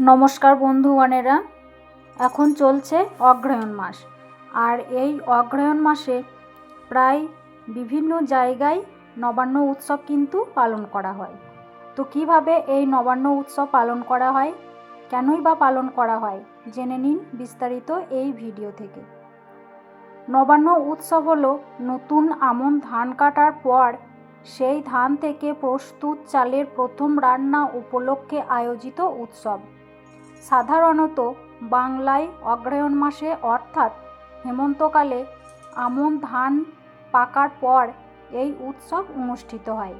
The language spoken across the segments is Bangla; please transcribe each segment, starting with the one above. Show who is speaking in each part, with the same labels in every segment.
Speaker 1: নমস্কার বন্ধুগণেরা। এখন চলছে অগ্রহায়ণ মাস। আর এই অগ্রহায়ণ মাসে প্রায় বিভিন্ন জায়গায় নবান্ন উৎসব কিন্তু পালন করা হয়। তো কীভাবে এই নবান্ন উৎসব পালন করা হয়? কেনই বা পালন করা হয়? জেনে নিন বিস্তারিত এই ভিডিও থেকে। নবান্ন উৎসব হলো নতুন আমন ধান কাটার পর সেই ধান থেকে প্রস্তুত চালের প্রথম রান্না উপলক্ষে আয়োজিত উৎসব। সাধারণত বাংলায় অগ্রহায়ণ মাসে, অর্থাৎ হেমন্তকালে আমন ধান পাকার পর এই উৎসব অনুষ্ঠিত হয়।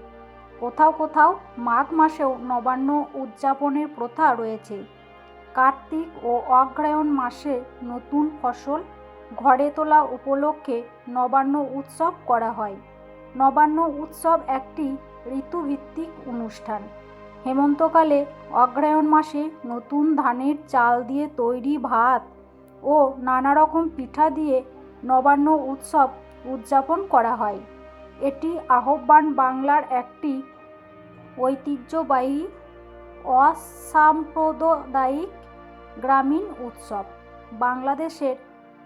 Speaker 1: কোথাও কোথাও মাঘ মাসেও নবান্ন উদযাপনের প্রথা রয়েছে। কার্তিক ও অগ্রহায়ণ মাসে নতুন ফসল ঘরে তোলা উপলক্ষে নবান্ন উৎসব করা হয়। নবান্ন উৎসব একটি ঋতুভিত্তিক অনুষ্ঠান। হেমন্তকালে অগ্রহায়ণ মাসে নতুন ধানের চাল দিয়ে তৈরি ভাত ও নানা রকম পিঠা দিয়ে নবান্ন উৎসব উদযাপন করা হয়। এটি আহ্বান বাংলার একটি ঐতিহ্যবাহী, অসাম্প্রদায়িক গ্রামীণ উৎসব। বাংলাদেশের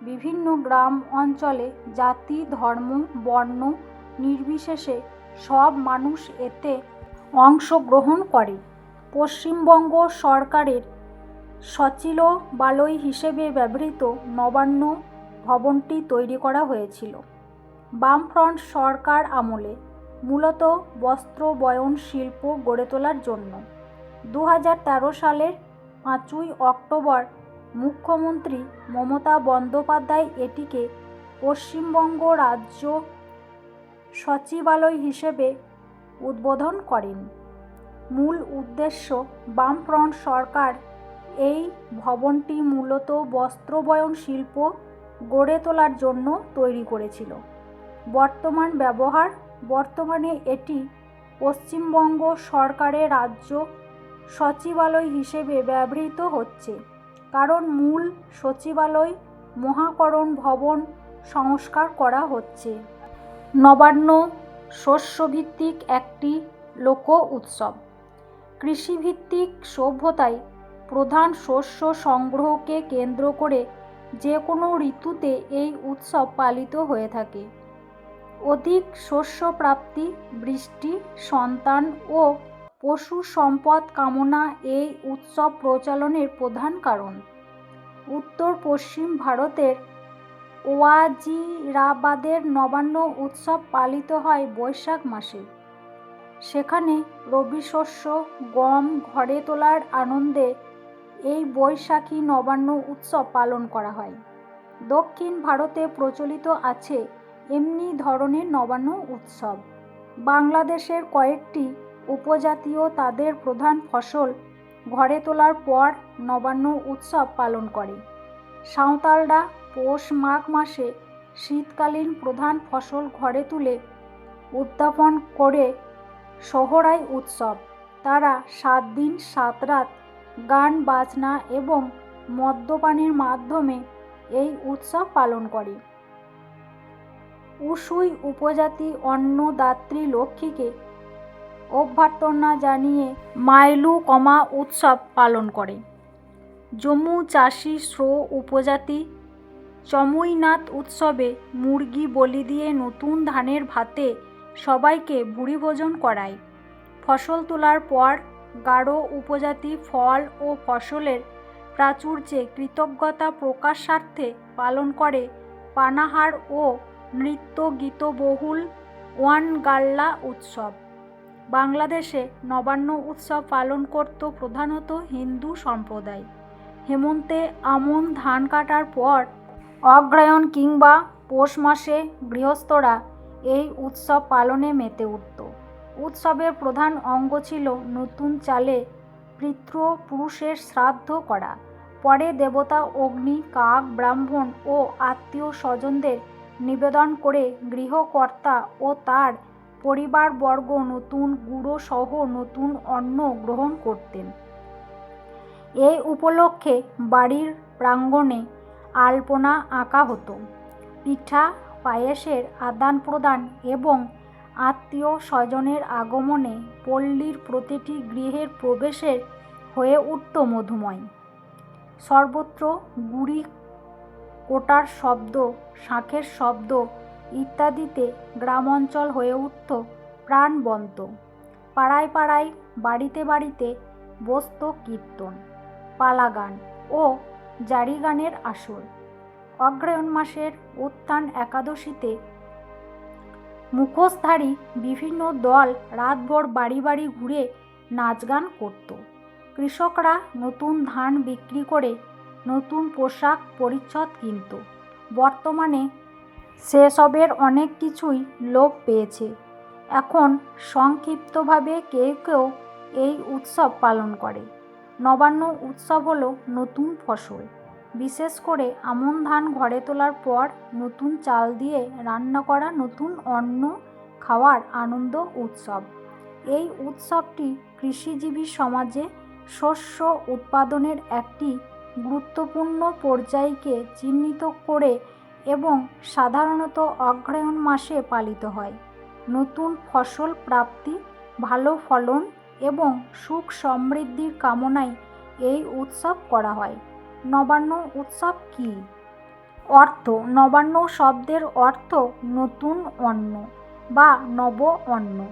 Speaker 1: বিভিন্ন গ্রাম অঞ্চলে জাতি, ধর্ম, বর্ণ নির্বিশেষে সব মানুষ এতে অংশগ্রহণ করে। পশ্চিমবঙ্গ সরকারের সচিবালয় হিসেবে ব্যবহৃত নবান্ন ভবনটি তৈরি করা হয়েছিল। বামফ্রন্ট সরকার আমলে মূলত বস্ত্র বয়ন শিল্প গড়ে তোলার জন্য। দু হাজার তেরো সালের পাঁচই অক্টোবর মুখ্যমন্ত্রী মমতা বন্দ্যোপাধ্যায় এটিকে পশ্চিমবঙ্গ রাজ্য সচিবালয় হিসেবে উদ্বোধন করেন। মূল উদ্দেশ্য বামফ্রন্ট সরকার এই ভবনটি মূলত বস্ত্রবয়ন শিল্প গড়ে তোলার জন্য তৈরি করেছিল। বর্তমান ব্যবহার, বর্তমানে এটি পশ্চিমবঙ্গ সরকারের রাজ্য সচিবালয় হিসেবে ব্যবহৃত হচ্ছে। কারণ মূল সচিবালয় মহাকরণ ভবন সংস্কার করা হচ্ছে। নবান্ন শস্যভিত্তিক একটি লোক উৎসব কৃষিভিত্তিক সভ্যতায় প্রধান শস্য সংগ্রহকে কেন্দ্র করে যে কোনো ঋতুতে এই উৎসব পালিত হয়ে থাকে। অধিক শস্য প্রাপ্তি বৃষ্টি, সন্তান ও পশু সম্পদ কামনা এই উৎসব প্রচলনের প্রধান কারণ। উত্তর পশ্চিম ভারতের ওয়াজিরাবাদের নবান্ন উৎসব পালিত হয় বৈশাখ মাসে। সেখানে রবি শস্য গম ঘরে তোলার আনন্দে এই বৈশাখী নবান্ন উৎসব পালন করা হয়। দক্ষিণ ভারতে প্রচলিত আছে এমনি ধরনের নবান্ন উৎসব। বাংলাদেশের কয়েকটি উপজাতীয় তাদের প্রধান ফসল ঘরে তোলার পর নবান্ন উৎসব পালন করে। সাঁওতালরা পৌষ মাঘ মাসে শীতকালীন প্রধান ফসল ঘরে তুলে উদ্যাপন করে শহরাই উৎসব। তারা সাত দিন, সাত রাত গান, বাজনা এবং মদ্যপানের মাধ্যমে এই উৎসব পালন করে। উসুই উপজাতি অন্নদাত্রী লক্ষ্মীকে অভ্যর্থনা জানিয়ে মাইলু কমা উৎসব পালন করে। জম্মু চাষি শ্রো উপজাতি চমুইনাথ উৎসবে মুরগি বলি দিয়ে নতুন ধানের ভাতে সবাইকে ভুড়ি ভোজন করায়। ফসল তোলার পর গাঢ় উপজাতি ফল ও ফসলের প্রাচুর্যে কৃতজ্ঞতা প্রকাশার্থে পালন করে পানাহার ও নৃত্য গীতবহুল ওয়ানগাল্লা উৎসব। বাংলাদেশে নবান্ন উৎসব পালন করত প্রধানত হিন্দু সম্প্রদায়। হেমন্তে আমন ধান কাটার পর অগ্রায়ণ কিংবা পৌষ মাসে গৃহস্থরা এই উৎসব পালনে মেতে উঠত। উৎসবের প্রধান অঙ্গ ছিল নতুন চালে পিতৃপুরুষের শ্রাদ্ধ করা। পরে দেবতা অগ্নি, কাক, ব্রাহ্মণ ও আত্মীয় স্বজনদের নিবেদন করে গৃহকর্তা ও তার পরিবারবর্গ নতুন গুঁড়ো সহ নতুন অন্ন গ্রহণ করতেন। এই উপলক্ষে বাড়ির প্রাঙ্গণে আলপনা আঁকা হতো। পিঠা, পায়েসের আদান প্রদান এবং আত্মীয় স্বজনের আগমনে পল্লীর প্রতিটি গৃহের প্রবেশের হয়ে উঠত মধুময়। সর্বত্র গুড়ি কোটার শব্দ, শাঁখের শব্দ ইত্যাদিতে গ্রাম অঞ্চল হয়ে উঠত প্রাণবন্ত। পাড়ায় পাড়ায় বাড়িতে বাড়িতে বসত কীর্তন, পালাগান ও জারি গানের আসর। অগ্রহায়ণ মাসের উত্থান একাদশীতে মুখোশধারী বিভিন্ন দল রাতভর বাড়ি বাড়ি ঘুরে নাচ গান করত। কৃষকরা নতুন ধান বিক্রি করে নতুন পোশাক পরিচ্ছদ কিনত। বর্তমানে সেসবের অনেক কিছুই লোপ পেয়েছে। এখন সংক্ষিপ্তভাবে কেউ কেউ এই উৎসব পালন করে। নবান্ন উৎসব হলো নতুন ফসল। বিশেষ করে আমন ধান ঘরে তোলার পর নতুন চাল দিয়ে রান্না করা নতুন অন্ন খাওয়ার আনন্দ উৎসব। এই উৎসবটি কৃষিজীবী সমাজে শস্য উৎপাদনের একটি গুরুত্বপূর্ণ পর্যায়কে চিহ্নিত করে এবং সাধারণত অগ্রহায়ণ মাসে পালিত হয়। নতুন ফসল প্রাপ্তি, ভালো ফলন এবং সুখ সমৃদ্ধির কামনায় এই উৎসব করা হয়। নবান্ন উৎসব কী? অর্থ, নবান্ন শব্দের অর্থ নতুন অন্ন বা নব অন্ন।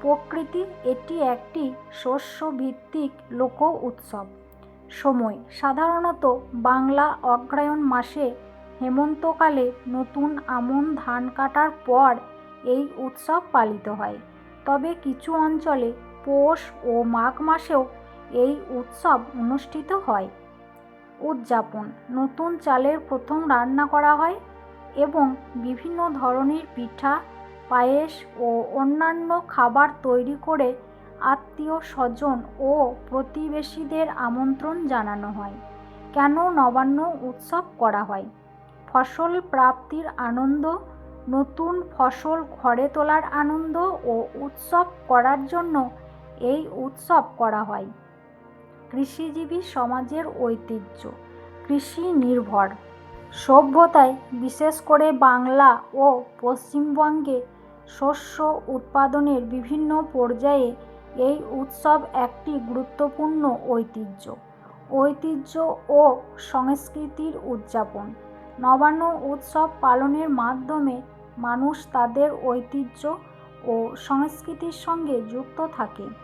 Speaker 1: প্রকৃতি, এটি একটি শস্যভিত্তিক লোক উৎসব। সময়, সাধারণত বাংলা অগ্রায়ণ মাসে হেমন্তকালে নতুন আমন ধান কাটার পর এই উৎসব পালিত হয়। তবে কিছু অঞ্চলে পৌষ ও মাঘ মাসেও এই উৎসব অনুষ্ঠিত হয়। উদযাপন, নতুন চালের প্রথম রান্না করা হয় এবং বিভিন্ন ধরনের পিঠা, পায়েস ও অন্যান্য খাবার তৈরি করে আত্মীয় স্বজন ও প্রতিবেশীদের আমন্ত্রণ জানানো হয়। কেন নবান্ন উৎসব করা হয়? ফসল প্রাপ্তির আনন্দ, নতুন ফসল ঘরে তোলার আনন্দ ও উৎসব করার জন্য এই উৎসব করা হয়। কৃষিজীবী সমাজের ঐতিহ্য, কৃষি নির্ভর। সভ্যতায় বিশেষ করে বাংলা ও পশ্চিমবঙ্গে শস্য উৎপাদনের বিভিন্ন পর্যায়ে এই উৎসব একটি গুরুত্বপূর্ণ ঐতিহ্য। ঐতিহ্য ও সংস্কৃতির উদযাপন। নবান্ন উৎসব পালনের মাধ্যমে মানুষ তাদের ঐতিহ্য ও সংস্কৃতির সঙ্গে যুক্ত থাকে।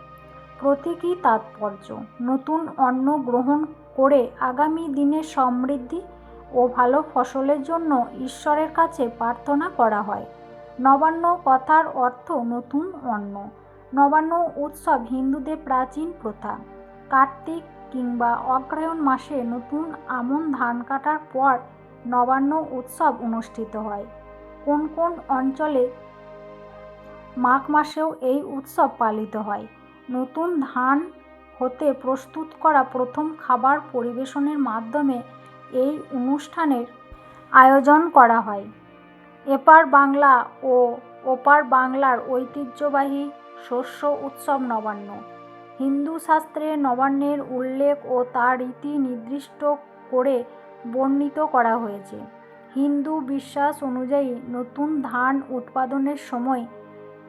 Speaker 1: প্রতীকী তাৎপর্য। নতুন অন্ন গ্রহণ করে আগামী দিনে সমৃদ্ধি ও ভালো ফসলের জন্য ঈশ্বরের কাছে প্রার্থনা করা হয়। নবান্ন কথার অর্থ নতুন অন্ন। নবান্ন উৎসব হিন্দুদের প্রাচীন প্রথা। কার্তিক কিংবা অগ্রহায়ণ মাসে নতুন আমন ধান কাটার পর নবান্ন উৎসব অনুষ্ঠিত হয়। কোন কোন অঞ্চলে মাঘ মাসেও এই উৎসব পালিত হয়? নতুন ধান হতে প্রস্তুত করা প্রথম খাবার পরিবেশনের মাধ্যমে এই অনুষ্ঠানের আয়োজন করা হয়। এপার বাংলা ও ওপার বাংলার ঐতিহ্যবাহী শস্য উৎসব নবান্ন। হিন্দু শাস্ত্রে নবান্নের উল্লেখ ও তার রীতি নির্দিষ্ট করে বর্ণিত করা হয়েছে। হিন্দু বিশ্বাস অনুযায়ী নতুন ধান উৎপাদনের সময়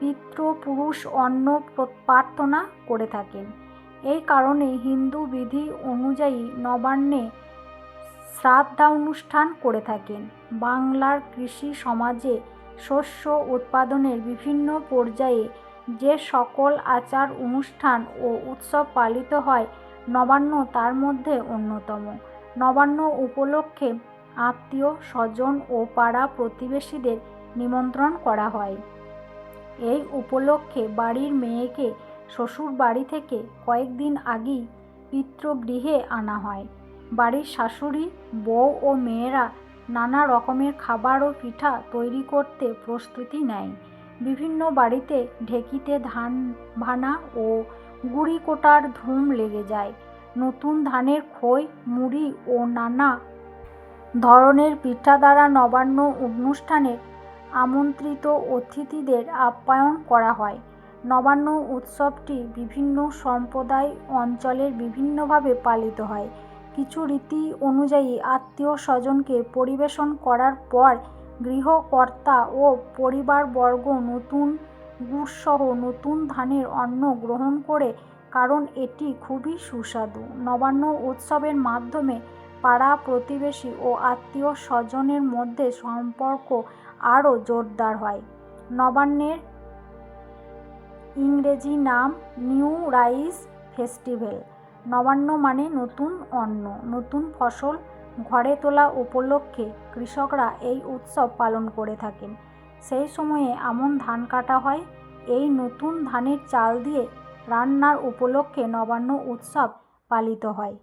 Speaker 1: পিতৃপুরুষ অন্ন প্রার্থনা করে থাকেন। এই কারণে হিন্দু বিধি অনুযায়ী নবান্নে শ্রাদ্ধানুষ্ঠান করে থাকেন। বাংলার কৃষি সমাজে শস্য উৎপাদনের বিভিন্ন পর্যায়ে যে সকল আচার অনুষ্ঠান ও উৎসব পালিত হয়, নবান্ন তার মধ্যে অন্যতম। নবান্ন উপলক্ষে আত্মীয় স্বজন ও পাড়া প্রতিবেশীদের নিমন্ত্রণ করা হয়। এই উপলক্ষে বাড়ির মেয়েকে শ্বশুর বাড়ি থেকে কয়েকদিন আগেই পিতৃগৃহে আনা হয়। বাড়ির শাশুড়ি, বউ ও মেয়েরা নানা রকমের খাবার ও পিঠা তৈরি করতে প্রস্তুতি নেয়। বিভিন্ন বাড়িতে ঢেকিতে ধান ভানা ও গুড়ি কোটার ধুম লেগে যায়। নতুন ধানের খই, মুড়ি ও নানা ধরনের পিঠা দ্বারা নবান্ন অনুষ্ঠানের আমন্ত্রিত অতিথিদের আপ্যায়ন করা হয়। নবান্ন উৎসবটি বিভিন্ন সম্প্রদায় অঞ্চলের বিভিন্নভাবে পালিত হয়। কিছু রীতি অনুযায়ী আত্মীয় স্বজনকে পরিবেশন করার পর গৃহকর্তা ও পরিবারবর্গ নতুন গুড়সহ নতুন ধানের অন্ন গ্রহণ করে, কারণ এটি খুবই সুস্বাদু। নবান্ন উৎসবের মাধ্যমে পাড়া প্রতিবেশী ও আত্মীয় স্বজনের মধ্যে সম্পর্ক আরও জোরদার হয়। নবান্নের ইংরেজি নাম নিউ রাইস ফেস্টিভ্যাল। নবান্ন মানে নতুন অন্ন, নতুন ফসল ঘরে তোলা উপলক্ষে কৃষকরা এই উৎসব পালন করে থাকেন। সেই সময়ে আমন ধান কাটা হয়। এই নতুন ধানের চাল দিয়ে রান্নার উপলক্ষে নবান্ন উৎসব পালিত হয়।